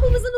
Who was it?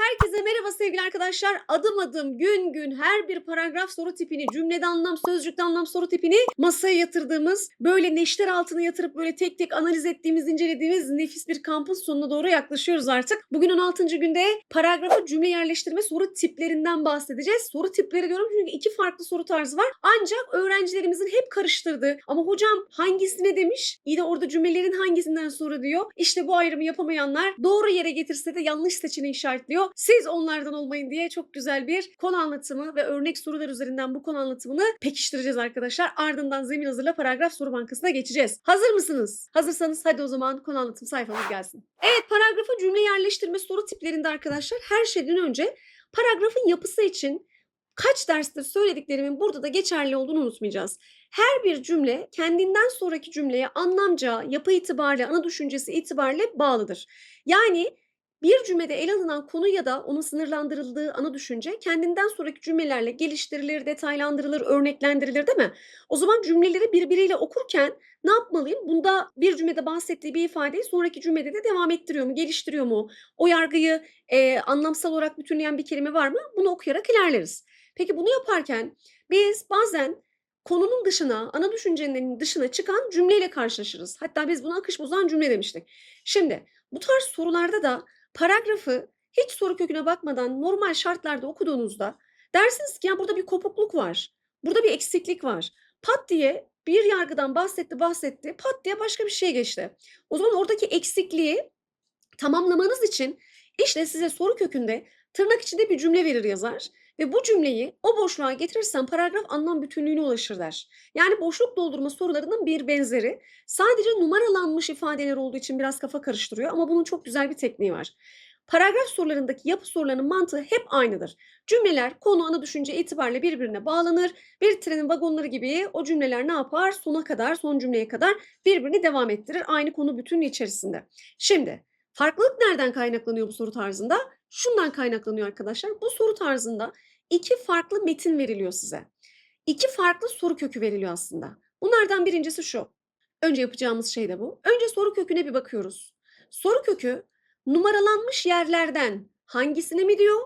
Herkese merhaba sevgili arkadaşlar. Adım adım gün gün her bir paragraf soru tipini, cümlede anlam, sözcükte anlam soru tipini masaya yatırdığımız, böyle neşter altına yatırıp böyle tek tek analiz ettiğimiz, incelediğimiz nefis bir kampın sonuna doğru yaklaşıyoruz artık. Bugün 16. günde paragrafa cümle yerleştirme soru tiplerinden bahsedeceğiz. Soru tipleri diyorum çünkü iki farklı soru tarzı var. Ancak öğrencilerimizin hep karıştırdığı ama hocam hangisine demiş? İyi de orada cümlelerin hangisinden sonra diyor. İşte bu ayrımı yapamayanlar doğru yere getirse de yanlış seçeneği işaretliyor. Siz onlardan olmayın diye çok güzel bir konu anlatımı ve örnek sorular üzerinden bu konu anlatımını pekiştireceğiz arkadaşlar. Ardından zemin hazırla paragraf soru bankasına geçeceğiz. Hazır mısınız? Hazırsanız hadi o zaman konu anlatım sayfamız gelsin. Evet paragrafa cümle yerleştirme soru tiplerinde arkadaşlar her şeyden önce paragrafın yapısı için kaç derstir söylediklerimin burada da geçerli olduğunu unutmayacağız. Her bir cümle kendinden sonraki cümleye anlamca, yapı itibariyle, ana düşüncesi itibariyle bağlıdır. Yani bir cümlede ele alınan konu ya da onun sınırlandırıldığı ana düşünce kendinden sonraki cümlelerle geliştirilir, detaylandırılır, örneklendirilir değil mi? O zaman cümleleri birbiriyle okurken ne yapmalıyım? Bunda bir cümlede bahsettiği bir ifadeyi sonraki cümlede de devam ettiriyor mu, geliştiriyor mu? O yargıyı e, anlamsal olarak bütünleyen bir kelime var mı? Bunu okuyarak ilerleriz. Peki bunu yaparken biz bazen konunun dışına, ana düşüncenin dışına çıkan cümleyle karşılaşırız. Hatta biz buna akış bozan cümle demiştik. Şimdi bu tarz sorularda da paragrafı hiç soru köküne bakmadan normal şartlarda okuduğunuzda dersiniz ki ya burada bir kopukluk var. Burada bir eksiklik var. Pat diye bir yargıdan bahsetti bahsetti pat diye başka bir şeye geçti. O zaman oradaki eksikliği tamamlamanız için işte size soru kökünde tırnak içinde bir cümle verir yazar ve bu cümleyi o boşluğa getirirsen paragraf anlam bütünlüğüne ulaşır der. Yani boşluk doldurma sorularının bir benzeri. Sadece numaralanmış ifadeler olduğu için biraz kafa karıştırıyor ama bunun çok güzel bir tekniği var. Paragraf sorularındaki yapı sorularının mantığı hep aynıdır. Cümleler konu ana düşünce itibariyle birbirine bağlanır. Bir trenin vagonları gibi o cümleler ne yapar? Sona kadar, son cümleye kadar birbirini devam ettirir. Aynı konu bütünlüğü içerisinde. Şimdi farklılık nereden kaynaklanıyor bu soru tarzında? Şundan kaynaklanıyor arkadaşlar. Bu soru tarzında iki farklı metin veriliyor size. İki farklı soru kökü veriliyor aslında. Bunlardan birincisi şu. Önce yapacağımız şey de bu. Önce soru köküne bir bakıyoruz. Soru kökü numaralanmış yerlerden hangisine mi diyor?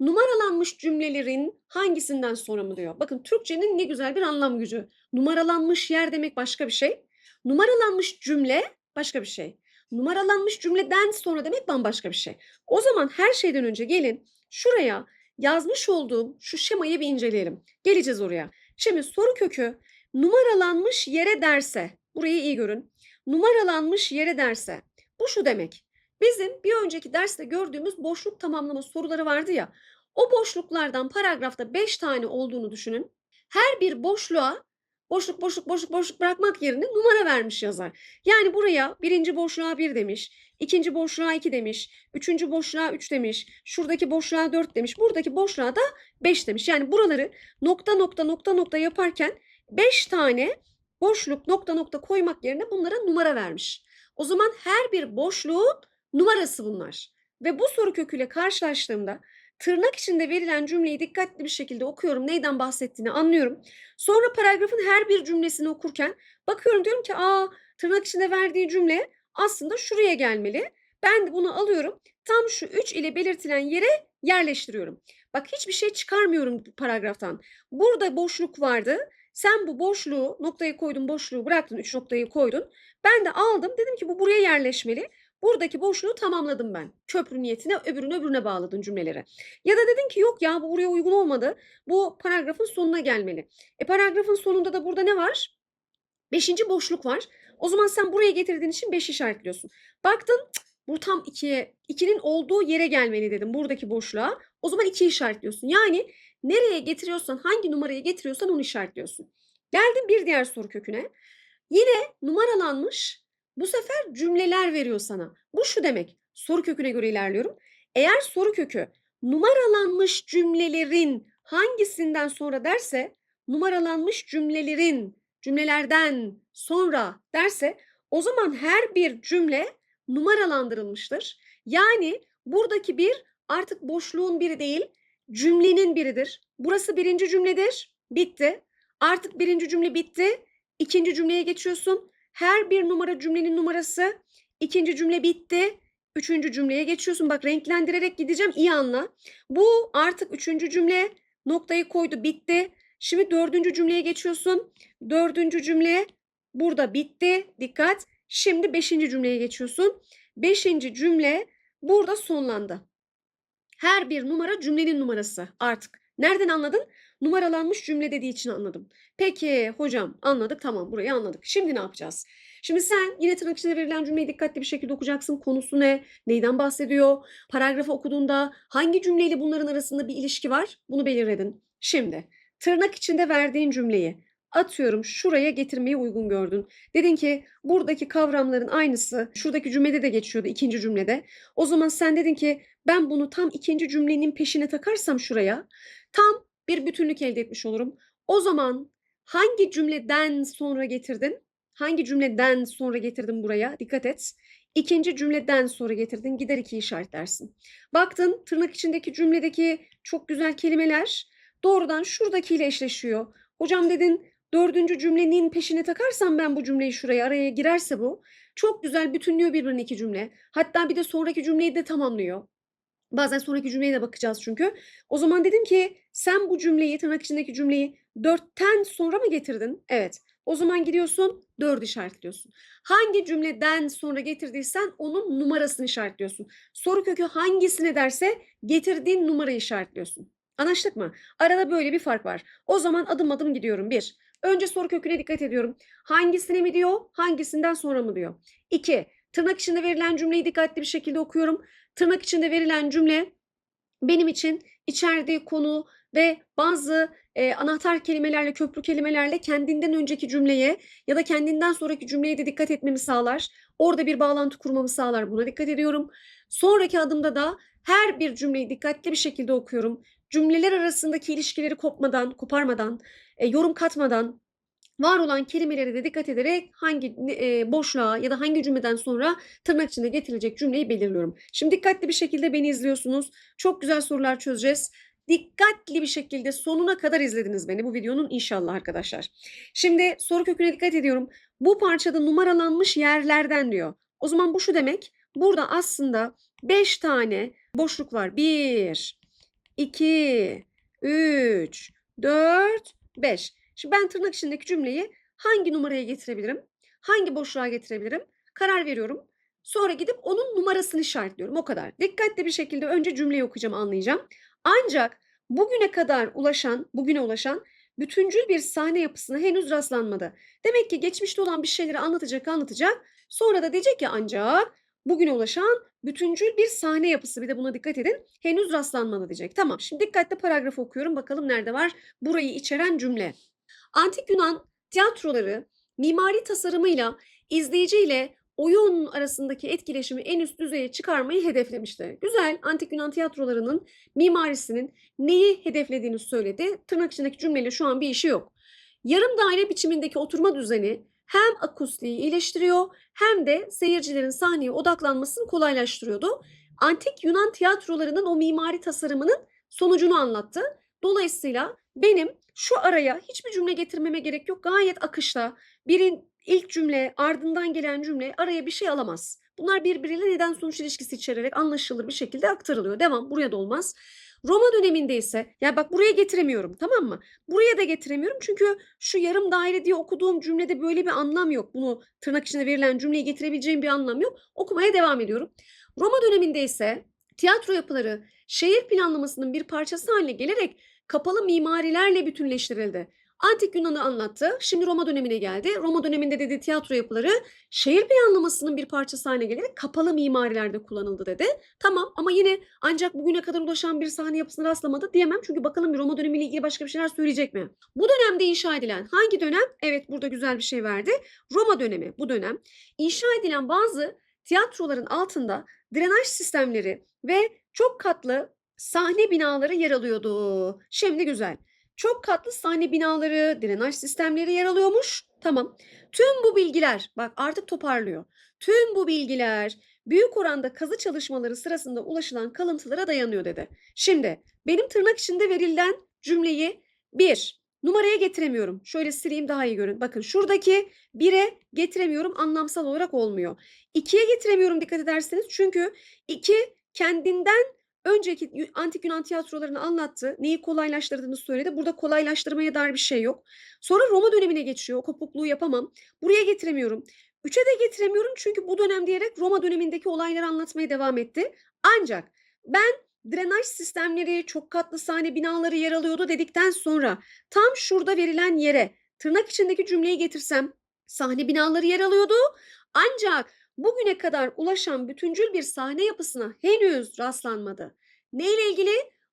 Numaralanmış cümlelerin hangisinden sonra mı diyor? Bakın Türkçenin ne güzel bir anlam gücü. Numaralanmış yer demek başka bir şey. Numaralanmış cümle başka bir şey. Numaralanmış cümleden sonra demek bambaşka bir şey. O zaman her şeyden önce gelin şuraya yazmış olduğum şu şemayı bir inceleyelim. Geleceğiz oraya. Şimdi soru kökü numaralanmış yere derse, burayı iyi görün. Numaralanmış yere derse, bu şu demek. Bizim bir önceki derste gördüğümüz boşluk tamamlama soruları vardı ya. O boşluklardan paragrafta 5 tane olduğunu düşünün. Her bir boşluğa boşluk boşluk boşluk boşluk bırakmak yerine numara vermiş yazar. Yani buraya birinci boşluğa 1 demiş, ikinci boşluğa 2 demiş, üçüncü boşluğa 3 demiş, şuradaki boşluğa 4 demiş, buradaki boşluğa da 5 demiş. Yani buraları nokta nokta nokta nokta yaparken 5 tane boşluk nokta nokta koymak yerine bunlara numara vermiş. O zaman her bir boşluğun numarası bunlar. Ve bu soru köküyle karşılaştığımda tırnak içinde verilen cümleyi dikkatli bir şekilde okuyorum. Neyden bahsettiğini anlıyorum. Sonra paragrafın her bir cümlesini okurken bakıyorum diyorum ki aa tırnak içinde verdiği cümle aslında şuraya gelmeli. Ben de bunu alıyorum. Tam şu 3 ile belirtilen yere yerleştiriyorum. Bak hiçbir şey çıkarmıyorum paragraftan. Burada boşluk vardı. Sen bu boşluğu noktayı koydun boşluğu bıraktın 3 noktayı koydun. Ben de aldım dedim ki bu buraya yerleşmeli. Buradaki boşluğu tamamladım ben. Köprü niyetine öbürünü öbürüne bağladın cümleleri. Ya da dedin ki yok ya bu buraya uygun olmadı. Bu paragrafın sonuna gelmeli. E paragrafın sonunda da burada ne var? Beşinci boşluk var. O zaman sen buraya getirdiğin için beş işaretliyorsun. Baktın bu tam ikiye, ikinin olduğu yere gelmeli dedim buradaki boşluğa. O zaman iki işaretliyorsun. Yani nereye getiriyorsan, hangi numaraya getiriyorsan onu işaretliyorsun. Geldim bir diğer soru köküne. Yine numaralanmış bu sefer cümleler veriyor sana. Bu şu demek. Soru köküne göre ilerliyorum. Eğer soru kökü numaralanmış cümlelerin hangisinden sonra derse numaralanmış cümlelerin cümlelerden sonra derse o zaman her bir cümle numaralandırılmıştır. Yani buradaki bir artık boşluğun biri değil cümlenin biridir. Burası birinci cümledir. Bitti. Artık birinci cümle bitti. İkinci cümleye geçiyorsun. Her bir numara cümlenin numarası. İkinci cümle bitti. Üçüncü cümleye geçiyorsun. Bak renklendirerek gideceğim. iyi anla. Bu artık üçüncü cümle noktayı koydu bitti. Şimdi dördüncü cümleye geçiyorsun. Dördüncü cümle burada bitti. Dikkat. Şimdi beşinci cümleye geçiyorsun. Beşinci cümle burada sonlandı. Her bir numara cümlenin numarası artık. Nereden anladın? Numaralanmış cümle dediği için anladım. Peki hocam anladık tamam burayı anladık. Şimdi ne yapacağız? Şimdi sen yine tırnak içinde verilen cümleyi dikkatli bir şekilde okuyacaksın. Konusu ne? Neyden bahsediyor? Paragrafı okuduğunda hangi cümleyle bunların arasında bir ilişki var? Bunu belirledin. Şimdi tırnak içinde verdiğin cümleyi atıyorum şuraya getirmeyi uygun gördün. Dedin ki buradaki kavramların aynısı şuradaki cümlede de geçiyordu ikinci cümlede. O zaman sen dedin ki ben bunu tam ikinci cümlenin peşine takarsam şuraya tam bir bütünlük elde etmiş olurum. O zaman hangi cümleden sonra getirdin? Hangi cümleden sonra getirdin buraya? Dikkat et. İkinci cümleden sonra getirdin. Gider iki işaretlersin. Baktın tırnak içindeki cümledeki çok güzel kelimeler doğrudan şuradakiyle eşleşiyor. Hocam dedin dördüncü cümlenin peşine takarsam ben bu cümleyi şuraya araya girerse bu çok güzel bütünlüyor birbirine iki cümle. Hatta bir de sonraki cümleyi de tamamlıyor. Bazen sonraki cümleye de bakacağız çünkü. O zaman dedim ki sen bu cümleyi tırnak içindeki cümleyi dörtten sonra mı getirdin? Evet. O zaman gidiyorsun dört işaretliyorsun. Hangi cümleden sonra getirdiysen onun numarasını işaretliyorsun. Soru kökü hangisine derse getirdiğin numarayı işaretliyorsun. Anlaştık mı? Arada böyle bir fark var. O zaman adım adım gidiyorum. Bir, önce soru köküne dikkat ediyorum. Hangisine mi diyor, hangisinden sonra mı diyor? İki, tırnak içinde verilen cümleyi dikkatli bir şekilde okuyorum. Tırnak içinde verilen cümle benim için içerdiği konu ve bazı e, anahtar kelimelerle, köprü kelimelerle kendinden önceki cümleye ya da kendinden sonraki cümleye de dikkat etmemi sağlar. Orada bir bağlantı kurmamı sağlar. Buna dikkat ediyorum. Sonraki adımda da her bir cümleyi dikkatli bir şekilde okuyorum. Cümleler arasındaki ilişkileri kopmadan, koparmadan, e, yorum katmadan, var olan kelimelere de dikkat ederek hangi e, boşluğa ya da hangi cümleden sonra tırnak içinde getirilecek cümleyi belirliyorum. Şimdi dikkatli bir şekilde beni izliyorsunuz. Çok güzel sorular çözeceğiz. Dikkatli bir şekilde sonuna kadar izlediniz beni bu videonun inşallah arkadaşlar. Şimdi soru köküne dikkat ediyorum. Bu parçada numaralanmış yerlerden diyor. O zaman bu şu demek. Burada aslında 5 tane boşluk var. 1, 2, 3, 4, 5. Şimdi ben tırnak içindeki cümleyi hangi numaraya getirebilirim? Hangi boşluğa getirebilirim? Karar veriyorum. Sonra gidip onun numarasını işaretliyorum. O kadar. Dikkatli bir şekilde önce cümleyi okuyacağım, anlayacağım. Ancak bugüne kadar ulaşan, bugüne ulaşan bütüncül bir sahne yapısına henüz rastlanmadı. Demek ki geçmişte olan bir şeyleri anlatacak, anlatacak. Sonra da diyecek ki ancak bugüne ulaşan bütüncül bir sahne yapısı. Bir de buna dikkat edin. Henüz rastlanmadı diyecek. Tamam. Şimdi dikkatli paragrafı okuyorum. Bakalım nerede var? Burayı içeren cümle. Antik Yunan tiyatroları mimari tasarımıyla izleyiciyle oyun arasındaki etkileşimi en üst düzeye çıkarmayı hedeflemişti. Güzel, Antik Yunan tiyatrolarının mimarisinin neyi hedeflediğini söyledi. Tırnak içindeki cümleyle şu an bir işi yok. Yarım daire biçimindeki oturma düzeni hem akustiği iyileştiriyor hem de seyircilerin sahneye odaklanmasını kolaylaştırıyordu. Antik Yunan tiyatrolarının o mimari tasarımının sonucunu anlattı. Dolayısıyla benim şu araya hiçbir cümle getirmeme gerek yok. Gayet akışta birin ilk cümle ardından gelen cümle araya bir şey alamaz. Bunlar birbiriyle neden sonuç ilişkisi içererek anlaşılır bir şekilde aktarılıyor. Devam buraya da olmaz. Roma döneminde ise ya bak buraya getiremiyorum tamam mı? Buraya da getiremiyorum çünkü şu yarım daire diye okuduğum cümlede böyle bir anlam yok. Bunu tırnak içinde verilen cümleyi getirebileceğim bir anlam yok. Okumaya devam ediyorum. Roma döneminde ise tiyatro yapıları şehir planlamasının bir parçası haline gelerek kapalı mimarilerle bütünleştirildi. Antik Yunan'ı anlattı. Şimdi Roma dönemine geldi. Roma döneminde dedi tiyatro yapıları şehir planlamasının bir parçası haline gelerek kapalı mimarilerde kullanıldı dedi. Tamam ama yine ancak bugüne kadar ulaşan bir sahne yapısına rastlamadı diyemem. Çünkü bakalım bir Roma dönemiyle ilgili başka bir şeyler söyleyecek mi? Bu dönemde inşa edilen hangi dönem? Evet burada güzel bir şey verdi. Roma dönemi bu dönem. İnşa edilen bazı tiyatroların altında drenaj sistemleri ve çok katlı sahne binaları yer alıyordu. Şimdi güzel. Çok katlı sahne binaları, drenaj sistemleri yer alıyormuş. Tamam. Tüm bu bilgiler, bak artık toparlıyor. Tüm bu bilgiler büyük oranda kazı çalışmaları sırasında ulaşılan kalıntılara dayanıyor dedi. Şimdi benim tırnak içinde verilen cümleyi bir, numaraya getiremiyorum. Şöyle sileyim daha iyi görün. Bakın şuradaki 1'e getiremiyorum anlamsal olarak olmuyor. 2'ye getiremiyorum dikkat ederseniz. Çünkü 2 kendinden önceki antik Yunan tiyatrolarını anlattı. Neyi kolaylaştırdığını söyledi. Burada kolaylaştırmaya dair bir şey yok. Sonra Roma dönemine geçiyor. Kopukluğu yapamam. Buraya getiremiyorum. 3'e de getiremiyorum çünkü bu dönem diyerek Roma dönemindeki olayları anlatmaya devam etti. Ancak ben drenaj sistemleri, çok katlı sahne binaları yer alıyordu dedikten sonra tam şurada verilen yere tırnak içindeki cümleyi getirsem sahne binaları yer alıyordu. Ancak bugüne kadar ulaşan bütüncül bir sahne yapısına henüz rastlanmadı. Neyle ilgili?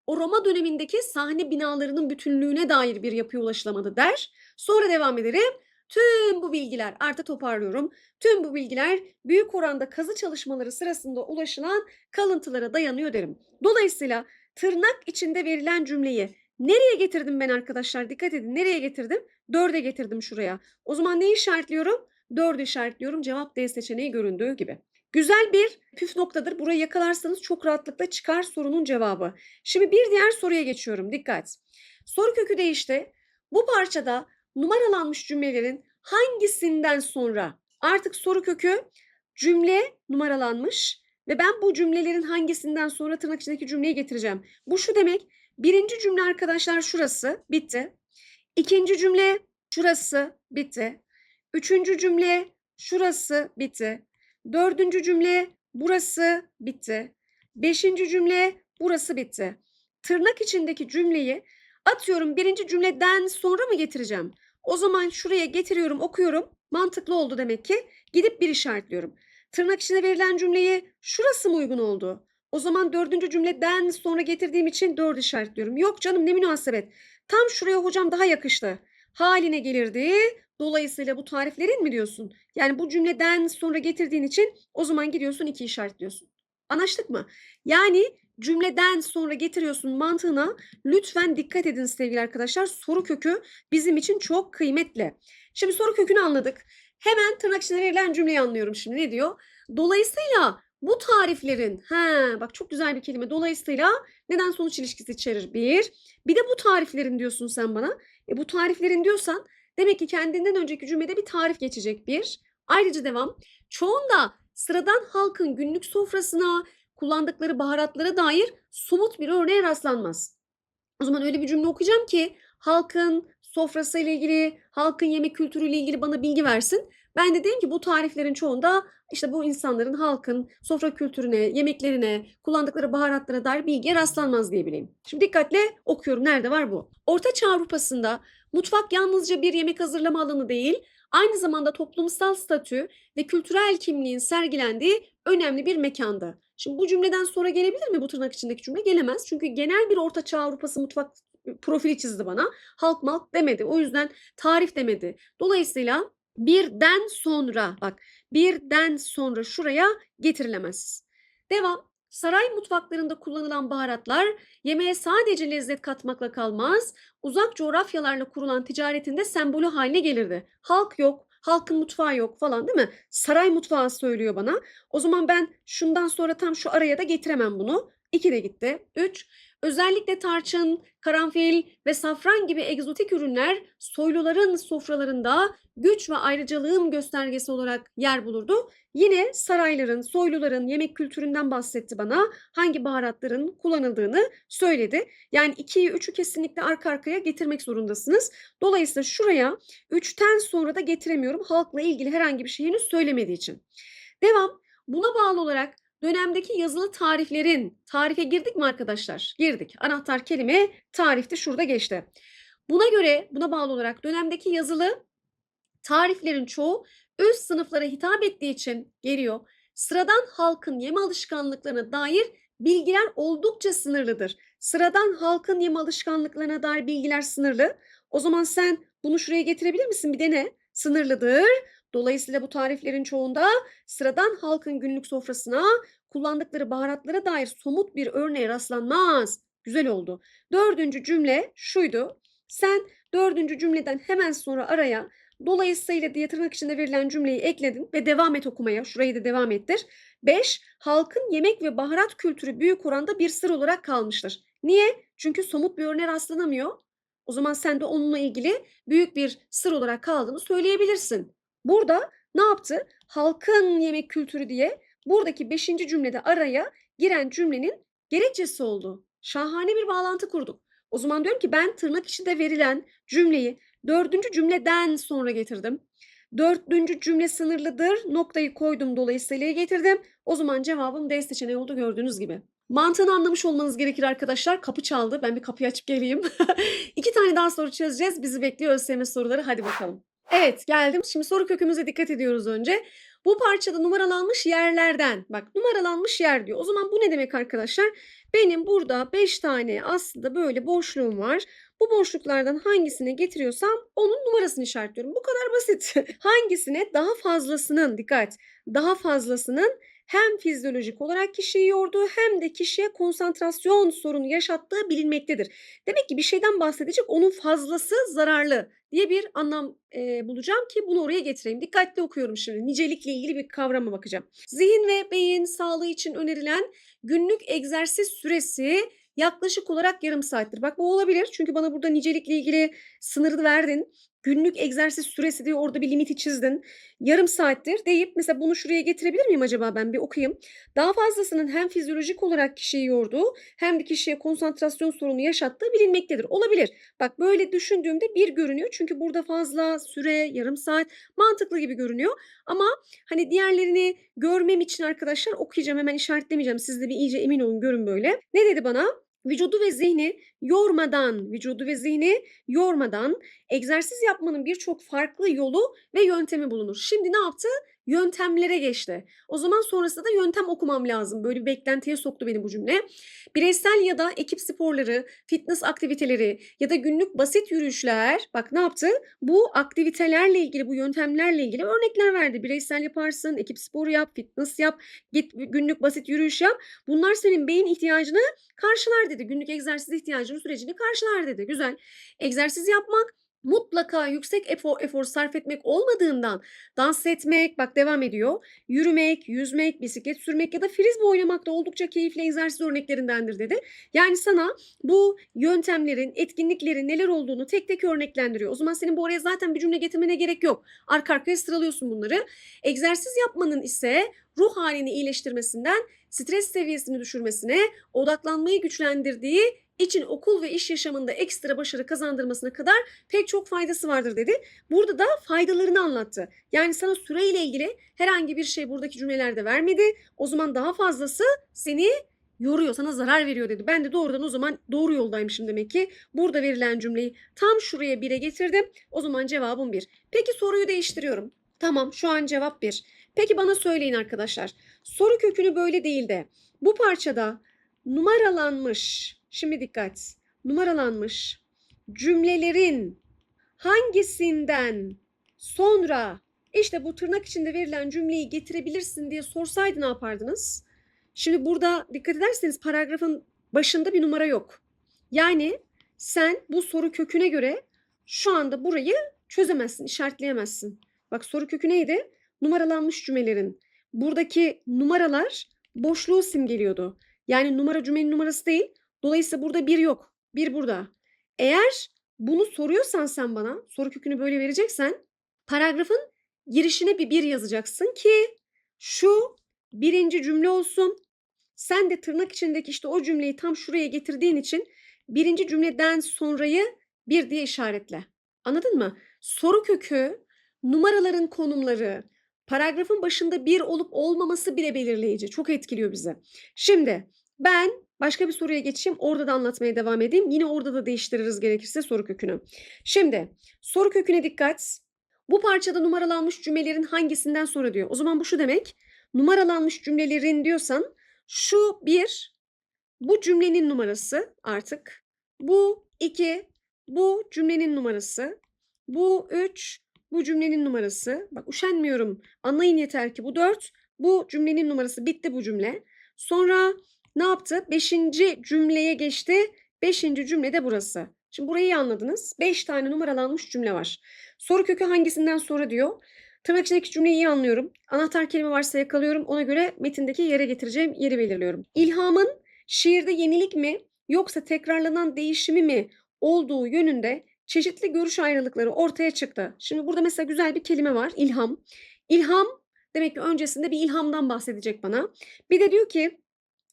O Roma dönemindeki sahne binalarının bütünlüğüne dair bir yapıya ulaşılamadı der. Sonra devam ederim. Tüm bu bilgiler artık toparlıyorum. Tüm bu bilgiler büyük oranda kazı çalışmaları sırasında ulaşılan kalıntılara dayanıyor derim. Dolayısıyla tırnak içinde verilen cümleyi nereye getirdim ben arkadaşlar? Dikkat edin. Nereye getirdim? Dörde getirdim şuraya. O zaman neyi işaretliyorum? Dördü işaretliyorum. Cevap D seçeneği göründüğü gibi. Güzel bir püf noktadır. Burayı yakalarsanız çok rahatlıkla çıkar sorunun cevabı. Şimdi bir diğer soruya geçiyorum. Dikkat. Soru kökü değişti. Bu parçada numaralanmış cümlelerin hangisinden sonra artık soru kökü cümle numaralanmış ve ben bu cümlelerin hangisinden sonra tırnak içindeki cümleyi getireceğim. Bu şu demek. Birinci cümle arkadaşlar şurası bitti. İkinci cümle şurası bitti. Üçüncü cümle şurası bitti. Dördüncü cümle burası bitti. Beşinci cümle burası bitti. Tırnak içindeki cümleyi atıyorum birinci cümleden sonra mı getireceğim? O zaman şuraya getiriyorum, okuyorum. Mantıklı oldu demek ki. Gidip bir işaretliyorum. Tırnak içine verilen cümleyi şurası mı uygun oldu? O zaman dördüncü cümleden sonra getirdiğim için dört işaretliyorum. Yok canım ne münasebet. Tam şuraya hocam daha yakıştı. Haline gelirdi. Dolayısıyla bu tariflerin mi diyorsun? Yani bu cümleden sonra getirdiğin için o zaman gidiyorsun iki işaretliyorsun. Anlaştık mı? Yani cümleden sonra getiriyorsun mantığına lütfen dikkat edin sevgili arkadaşlar. Soru kökü bizim için çok kıymetli. Şimdi soru kökünü anladık. Hemen tırnak içine verilen cümleyi anlıyorum şimdi. Ne diyor? Dolayısıyla bu tariflerin, he bak çok güzel bir kelime. Dolayısıyla neden sonuç ilişkisi içerir? Bir. Bir de bu tariflerin diyorsun sen bana. E bu tariflerin diyorsan demek ki kendinden önceki cümlede bir tarif geçecek bir. Ayrıca devam. Çoğunda sıradan halkın günlük sofrasına kullandıkları baharatlara dair somut bir örneğe rastlanmaz. O zaman öyle bir cümle okuyacağım ki halkın sofrasıyla ilgili, halkın yemek kültürüyle ilgili bana bilgi versin. Ben de diyeyim ki bu tariflerin çoğunda işte bu insanların, halkın sofra kültürüne, yemeklerine, kullandıkları baharatlara dair bilgiye rastlanmaz diyebileyim. Şimdi dikkatle okuyorum. Nerede var bu? Orta Çağ Avrupa'sında mutfak yalnızca bir yemek hazırlama alanı değil, aynı zamanda toplumsal statü ve kültürel kimliğin sergilendiği önemli bir mekandı. Şimdi bu cümleden sonra gelebilir mi bu tırnak içindeki cümle? Gelemez. Çünkü genel bir Orta Çağ Avrupası mutfak profili çizdi bana. Halk malk demedi. O yüzden tarif demedi. Dolayısıyla birden sonra bak birden sonra şuraya getirilemez. Devam. Saray mutfaklarında kullanılan baharatlar yemeğe sadece lezzet katmakla kalmaz, uzak coğrafyalarla kurulan ticaretinde sembolü haline gelirdi. Halk yok, halkın mutfağı yok falan değil mi? Saray mutfağı söylüyor bana. O zaman ben şundan sonra tam şu araya da getiremem bunu. 2 de gitti. 3. Özellikle tarçın, karanfil ve safran gibi egzotik ürünler soyluların sofralarında güç ve ayrıcalığın göstergesi olarak yer bulurdu. Yine sarayların, soyluların yemek kültüründen bahsetti bana. Hangi baharatların kullanıldığını söyledi. Yani 2'yi 3'ü kesinlikle arka arkaya getirmek zorundasınız. Dolayısıyla şuraya 3'ten sonra da getiremiyorum. Halkla ilgili herhangi bir şey henüz söylemediği için. Devam. Buna bağlı olarak dönemdeki yazılı tariflerin tarife girdik mi arkadaşlar? Girdik. Anahtar kelime tarifte şurada geçti. Buna göre buna bağlı olarak dönemdeki yazılı tariflerin çoğu üst sınıflara hitap ettiği için geliyor. Sıradan halkın yeme alışkanlıklarına dair bilgiler oldukça sınırlıdır. Sıradan halkın yeme alışkanlıklarına dair bilgiler sınırlı. O zaman sen bunu şuraya getirebilir misin? Bir dene. Sınırlıdır. Dolayısıyla bu tariflerin çoğunda sıradan halkın günlük sofrasına kullandıkları baharatlara dair somut bir örneğe rastlanmaz. Güzel oldu. Dördüncü cümle şuydu. Sen dördüncü cümleden hemen sonra araya dolayısıyla diye tırnak içinde verilen cümleyi ekledin ve devam et okumaya. Şurayı da devam ettir. 5. Halkın yemek ve baharat kültürü büyük oranda bir sır olarak kalmıştır. Niye? Çünkü somut bir örneğe rastlanamıyor. O zaman sen de onunla ilgili büyük bir sır olarak kaldığını söyleyebilirsin. Burada ne yaptı? Halkın yemek kültürü diye buradaki 5. cümlede araya giren cümlenin gerekçesi oldu. Şahane bir bağlantı kurduk. O zaman diyorum ki ben tırnak içinde verilen cümleyi dördüncü cümleden sonra getirdim. Dördüncü cümle sınırlıdır. Noktayı koydum dolayısıyla getirdim. O zaman cevabım D seçeneği oldu gördüğünüz gibi. Mantığını anlamış olmanız gerekir arkadaşlar. Kapı çaldı. Ben bir kapıyı açıp geleyim. İki tane daha soru çözeceğiz. Bizi bekliyor ÖSYM soruları. Hadi bakalım. Evet geldim. Şimdi soru kökümüze dikkat ediyoruz önce. Bu parçada numaralanmış yerlerden. Bak numaralanmış yer diyor. O zaman bu ne demek arkadaşlar? Benim burada 5 tane aslında böyle boşluğum var. Bu boşluklardan hangisine getiriyorsam onun numarasını işaretliyorum. Bu kadar basit. Hangisine daha fazlasının dikkat daha fazlasının hem fizyolojik olarak kişiyi yorduğu hem de kişiye konsantrasyon sorunu yaşattığı bilinmektedir. Demek ki bir şeyden bahsedecek onun fazlası zararlı diye bir anlam e, bulacağım ki bunu oraya getireyim. Dikkatli okuyorum şimdi. Nicelikle ilgili bir kavrama bakacağım. Zihin ve beyin sağlığı için önerilen günlük egzersiz süresi yaklaşık olarak yarım saattir. Bak bu olabilir çünkü bana burada nicelikle ilgili sınırı verdin. Günlük egzersiz süresi diye orada bir limiti çizdin. Yarım saattir deyip mesela bunu şuraya getirebilir miyim acaba ben bir okuyayım. Daha fazlasının hem fizyolojik olarak kişiyi yorduğu hem de kişiye konsantrasyon sorunu yaşattığı bilinmektedir. Olabilir. Bak böyle düşündüğümde bir görünüyor. Çünkü burada fazla süre yarım saat mantıklı gibi görünüyor. Ama hani diğerlerini görmem için arkadaşlar okuyacağım hemen işaretlemeyeceğim. Siz de bir iyice emin olun görün böyle. Ne dedi bana? Vücudu ve zihni yormadan, vücudu ve zihni yormadan egzersiz yapmanın birçok farklı yolu ve yöntemi bulunur. Şimdi ne yaptı? Yöntemlere geçti. O zaman sonrasında da yöntem okumam lazım. Böyle bir beklentiye soktu beni bu cümle. Bireysel ya da ekip sporları, fitness aktiviteleri ya da günlük basit yürüyüşler bak ne yaptı? Bu aktivitelerle ilgili, bu yöntemlerle ilgili örnekler verdi. Bireysel yaparsın, ekip sporu yap, fitness yap, git günlük basit yürüyüş yap. Bunlar senin beyin ihtiyacını karşılar dedi. Günlük egzersiz ihtiyacının sürecini karşılar dedi. Güzel. Egzersiz yapmak mutlaka yüksek efor, efor sarf etmek olmadığından dans etmek, bak devam ediyor. Yürümek, yüzmek, bisiklet sürmek ya da frisbee oynamak da oldukça keyifli egzersiz örneklerindendir dedi. Yani sana bu yöntemlerin, etkinliklerin neler olduğunu tek tek örneklendiriyor. O zaman senin bu oraya zaten bir cümle getirmene gerek yok. Arka arkaya sıralıyorsun bunları. Egzersiz yapmanın ise ruh halini iyileştirmesinden stres seviyesini düşürmesine, odaklanmayı güçlendirdiği için okul ve iş yaşamında ekstra başarı kazandırmasına kadar pek çok faydası vardır dedi. Burada da faydalarını anlattı. Yani sana süreyle ilgili herhangi bir şey buradaki cümlelerde vermedi. O zaman daha fazlası seni yoruyor, sana zarar veriyor dedi. Ben de doğrudan o zaman doğru yoldaymışım demek ki. Burada verilen cümleyi tam şuraya bire getirdim. O zaman cevabım bir. Peki soruyu değiştiriyorum. Tamam şu an cevap bir. Peki bana söyleyin arkadaşlar. Soru kökünü böyle değil de bu parçada numaralanmış Şimdi dikkat. Numaralanmış cümlelerin hangisinden sonra işte bu tırnak içinde verilen cümleyi getirebilirsin diye sorsaydı ne yapardınız? Şimdi burada dikkat ederseniz paragrafın başında bir numara yok. Yani sen bu soru köküne göre şu anda burayı çözemezsin, işaretleyemezsin. Bak soru kökü neydi? Numaralanmış cümlelerin. Buradaki numaralar boşluğu simgeliyordu. Yani numara cümlenin numarası değil, Dolayısıyla burada bir yok. Bir burada. Eğer bunu soruyorsan sen bana, soru kökünü böyle vereceksen paragrafın girişine bir bir yazacaksın ki şu birinci cümle olsun. Sen de tırnak içindeki işte o cümleyi tam şuraya getirdiğin için birinci cümleden sonrayı bir diye işaretle. Anladın mı? Soru kökü, numaraların konumları, paragrafın başında bir olup olmaması bile belirleyici. Çok etkiliyor bizi. Şimdi ben Başka bir soruya geçeyim. Orada da anlatmaya devam edeyim. Yine orada da değiştiririz gerekirse soru kökünü. Şimdi soru köküne dikkat. Bu parçada numaralanmış cümlelerin hangisinden sonra diyor. O zaman bu şu demek. Numaralanmış cümlelerin diyorsan şu bir bu cümlenin numarası artık. Bu iki bu cümlenin numarası. Bu üç bu cümlenin numarası. Bak üşenmiyorum. Anlayın yeter ki bu dört bu cümlenin numarası. Bitti bu cümle. Sonra ne yaptı? Beşinci cümleye geçti. Beşinci cümle de burası. Şimdi burayı iyi anladınız. Beş tane numaralanmış cümle var. Soru kökü hangisinden sonra diyor. Tırnak içindeki cümleyi iyi anlıyorum. Anahtar kelime varsa yakalıyorum. Ona göre metindeki yere getireceğim yeri belirliyorum. İlhamın şiirde yenilik mi yoksa tekrarlanan değişimi mi olduğu yönünde çeşitli görüş ayrılıkları ortaya çıktı. Şimdi burada mesela güzel bir kelime var. ilham. İlham demek ki öncesinde bir ilhamdan bahsedecek bana. Bir de diyor ki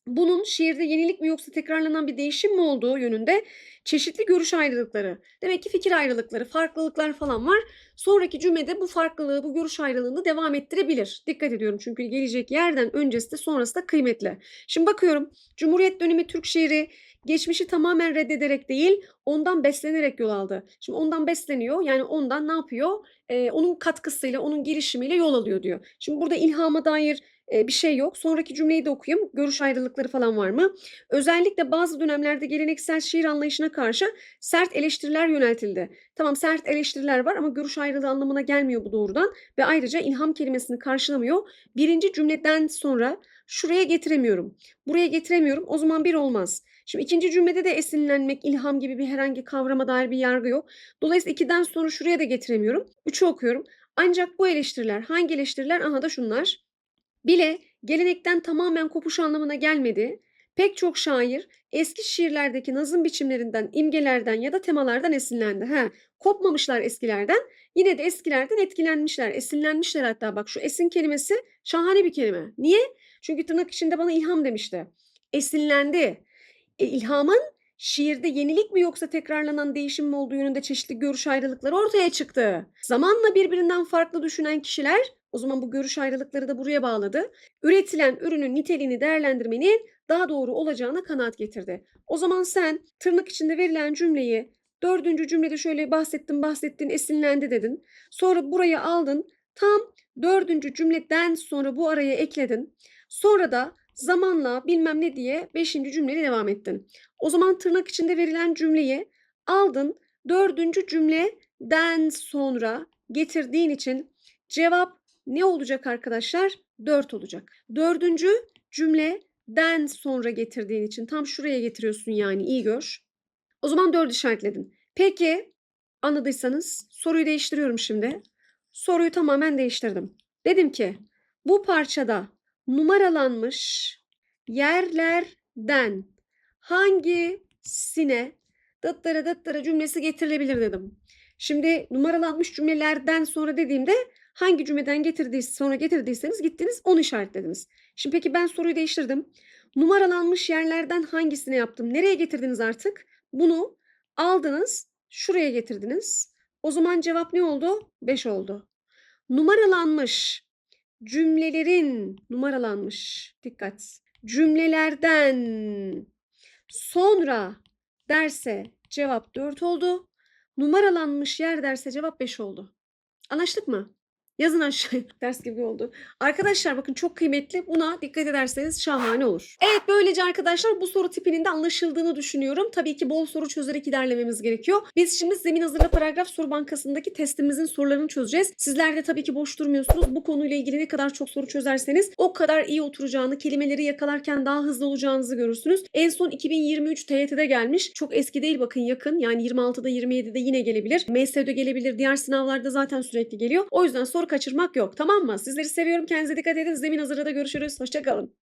bunun şiirde yenilik mi yoksa tekrarlanan bir değişim mi olduğu yönünde çeşitli görüş ayrılıkları. Demek ki fikir ayrılıkları, farklılıklar falan var. Sonraki cümlede bu farklılığı, bu görüş ayrılığını devam ettirebilir. Dikkat ediyorum çünkü gelecek yerden öncesi de sonrası da kıymetli. Şimdi bakıyorum Cumhuriyet dönemi Türk şiiri geçmişi tamamen reddederek değil ondan beslenerek yol aldı. Şimdi ondan besleniyor yani ondan ne yapıyor? Ee, onun katkısıyla, onun girişimiyle yol alıyor diyor. Şimdi burada ilhama dair bir şey yok. Sonraki cümleyi de okuyayım. Görüş ayrılıkları falan var mı? Özellikle bazı dönemlerde geleneksel şiir anlayışına karşı sert eleştiriler yöneltildi. Tamam sert eleştiriler var ama görüş ayrılığı anlamına gelmiyor bu doğrudan ve ayrıca ilham kelimesini karşılamıyor. Birinci cümleden sonra şuraya getiremiyorum. Buraya getiremiyorum. O zaman bir olmaz. Şimdi ikinci cümlede de esinlenmek, ilham gibi bir herhangi kavrama dair bir yargı yok. Dolayısıyla ikiden sonra şuraya da getiremiyorum. Üçü okuyorum. Ancak bu eleştiriler, hangi eleştiriler? Aha da şunlar. Bile gelenekten tamamen kopuş anlamına gelmedi. Pek çok şair eski şiirlerdeki nazım biçimlerinden, imgelerden ya da temalardan esinlendi. Ha, kopmamışlar eskilerden. Yine de eskilerden etkilenmişler, esinlenmişler hatta. Bak şu esin kelimesi şahane bir kelime. Niye? Çünkü tırnak içinde bana ilham demişti. Esinlendi. E, ilhamın şiirde yenilik mi yoksa tekrarlanan değişim mi olduğu yönünde çeşitli görüş ayrılıkları ortaya çıktı. Zamanla birbirinden farklı düşünen kişiler o zaman bu görüş ayrılıkları da buraya bağladı. Üretilen ürünün niteliğini değerlendirmenin daha doğru olacağına kanaat getirdi. O zaman sen tırnak içinde verilen cümleyi dördüncü cümlede şöyle bahsettin bahsettin esinlendi dedin. Sonra burayı aldın tam dördüncü cümleden sonra bu araya ekledin. Sonra da zamanla bilmem ne diye beşinci cümleye devam ettin. O zaman tırnak içinde verilen cümleyi aldın dördüncü cümleden sonra getirdiğin için cevap ne olacak arkadaşlar? 4 olacak. Dördüncü cümleden sonra getirdiğin için tam şuraya getiriyorsun yani iyi gör. O zaman 4 işaretledin. Peki anladıysanız soruyu değiştiriyorum şimdi. Soruyu tamamen değiştirdim. Dedim ki bu parçada numaralanmış yerlerden hangisine dıttıra dıttıra cümlesi getirilebilir dedim. Şimdi numaralanmış cümlelerden sonra dediğimde hangi cümleden getirdiyseniz sonra getirdiyseniz gittiniz onu işaretlediniz. Şimdi peki ben soruyu değiştirdim. Numaralanmış yerlerden hangisine yaptım? Nereye getirdiniz artık? Bunu aldınız, şuraya getirdiniz. O zaman cevap ne oldu? 5 oldu. Numaralanmış cümlelerin numaralanmış dikkat cümlelerden sonra derse cevap 4 oldu. Numaralanmış yer derse cevap 5 oldu. Anlaştık mı? Yazın aşağıya. Ders gibi oldu. Arkadaşlar bakın çok kıymetli. Buna dikkat ederseniz şahane olur. Evet böylece arkadaşlar bu soru tipinin de anlaşıldığını düşünüyorum. Tabii ki bol soru çözerek ilerlememiz gerekiyor. Biz şimdi Zemin Hazırla Paragraf Soru Bankası'ndaki testimizin sorularını çözeceğiz. Sizler de tabii ki boş durmuyorsunuz. Bu konuyla ilgili ne kadar çok soru çözerseniz o kadar iyi oturacağını, kelimeleri yakalarken daha hızlı olacağınızı görürsünüz. En son 2023 TYT'de gelmiş. Çok eski değil bakın yakın. Yani 26'da 27'de yine gelebilir. MSÖ'de gelebilir. Diğer sınavlarda zaten sürekli geliyor. O yüzden soru kaçırmak yok. Tamam mı? Sizleri seviyorum. Kendinize dikkat edin. Zemin hazırda görüşürüz. Hoşçakalın.